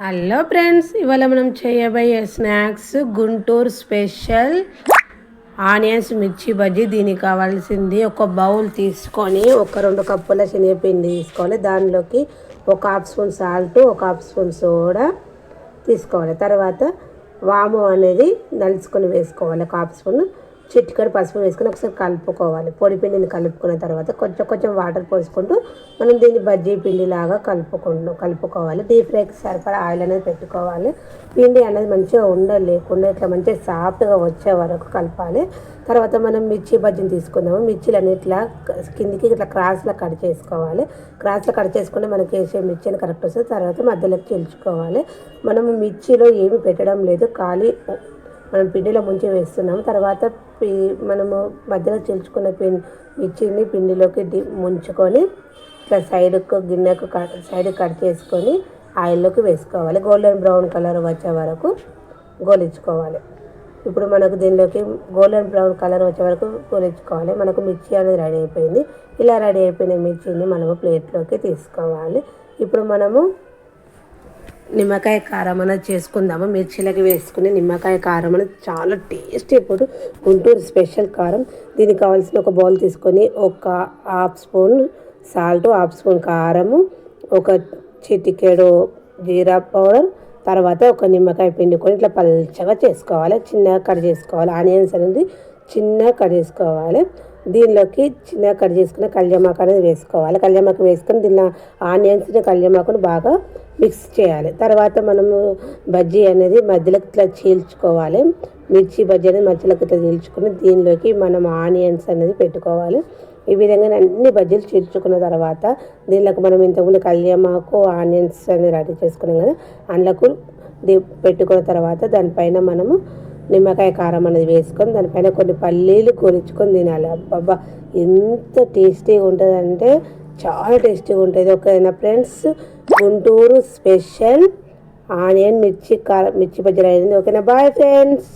Hello friends ఇవాళ మనం చేయబోయే స్నాక్స్ గుంటూరు స్పెషల్ ఆనియన్స్ మిర్చి బజ్జీ. దీనికి కావాల్సింది ఒక బౌల్ తీసుకొని ఒక రెండు కప్పుల శనగపిండి తీసుకోవాలి. దానిలోకి ఒక హాఫ్ స్పూన్ సాల్ట్ ఒక హాఫ్ స్పూన్ సోడా తీసుకోవాలి. తర్వాత వాము అనేది నలుచుకొని వేసుకోవాలి ఒక హాఫ్ స్పూన్. చిట్టికడ పసుపు వేసుకొని ఒకసారి కలుపుకోవాలి. పొడి పిండిని కలుపుకున్న తర్వాత కొంచెం కొంచెం వాటర్ పోసుకుంటూ మనం దీన్ని బజ్జీ పిండి లాగా కలుపుకుంటూ కలుపుకోవాలి. డీప్ ఫ్రైకి సరిపడా ఆయిల్ అనేది పెట్టుకోవాలి. పిండి అనేది మంచిగా ఉండలేకుండా ఇట్లా మంచిగా సాఫ్ట్గా వచ్చే వరకు కలపాలి. తర్వాత మనం మిర్చి బజ్జీని తీసుకుందాము. మిర్చిలు ఇట్లా కిందికి ఇట్లా క్రాస్లో కట్ చేసుకోవాలి. క్రాస్లో కట్ చేసుకుంటే మనకి వేసే మిర్చి అని కరెక్ట్ వస్తుంది. తర్వాత మధ్యలోకి చీల్చుకోవాలి. మనము మిర్చిలో ఏమి పెట్టడం లేదు. ఖాళీ మనం పిండిలో ముంచి వేస్తున్నాం. తర్వాత పి మనము మధ్యలో చీల్చుకున్న పిండి మిర్చిని పిండిలోకి డి ముంచుకొని ఇట్లా సైడ్కు గిన్నెకు కట్ సైడ్ కట్ చేసుకొని ఆయిల్లోకి వేసుకోవాలి. గోల్డెన్ బ్రౌన్ కలర్ వచ్చే వరకు గోలించుకోవాలి. ఇప్పుడు మనకు దీనిలోకి గోల్డెన్ బ్రౌన్ కలర్ వచ్చే వరకు గోలించుకోవాలి. మనకు మిర్చి అనేది రెడీ అయిపోయింది. ఇలా రెడీ అయిపోయిన మిర్చిని మనము ప్లేట్లోకి తీసుకోవాలి. ఇప్పుడు మనము నిమ్మకాయ కారం అనేది చేసుకుందాము. మిర్చిలకి వేసుకుని నిమ్మకాయ కారం అనేది చాలా టేస్టీ ఇప్పుడు గుంటూరు స్పెషల్ కారం. దీనికి కావాల్సిన ఒక బౌల్ తీసుకొని ఒక half spoon salt half spoon కారము ఒక చిటికెడు జీరా పౌడర్ తర్వాత ఒక నిమ్మకాయ పిండుకొని ఇట్లా పల్చగా చేసుకోవాలి. చిన్నగా కట్ చేసుకోవాలి. ఆనియన్స్ అనేది చిన్నగా కట్ చేసుకోవాలి. దీనిలోకి చిన్నగా కట్ చేసుకున్న కళ్యామాకు అనేది వేసుకోవాలి. కళ్యామాకు వేసుకొని దీనిలో ఆనియన్స్ని కళ్యామాకును బాగా మిక్స్ చేయాలి. తర్వాత మనము బజ్జీ అనేది మధ్యలోకి ఇట్లా చీల్చుకోవాలి. మిర్చి బజ్జీ అనేది మధ్యలోకి ఇట్లా చీల్చుకుని దీనిలోకి మనం ఆనియన్స్ అనేది పెట్టుకోవాలి. ఈ విధంగా అన్ని బజ్జీలు చీల్చుకున్న తర్వాత దీనిలోకి మనం ఇంతకుముందు కళ్యామాకు ఆనియన్స్ అనేది రెడీ చేసుకున్నాం కదా అందులోకి పెట్టుకున్న తర్వాత దానిపైన మనము నిమ్మకాయ కారం అనేది వేసుకొని దానిపైన కొన్ని పల్లీలు కొలుచుకొని తినాలి. అబ్బాబ్బా! ఎంత టేస్టీగా ఉంటుందంటే చాలా టేస్టీగా ఉంటుంది. ఓకేనా ఫ్రెండ్స్? గుంటూరు స్పెషల్ ఆనియన్ మిర్చి కారం మిర్చి బజ్జీ అయింది ఓకేనా? Bye friends!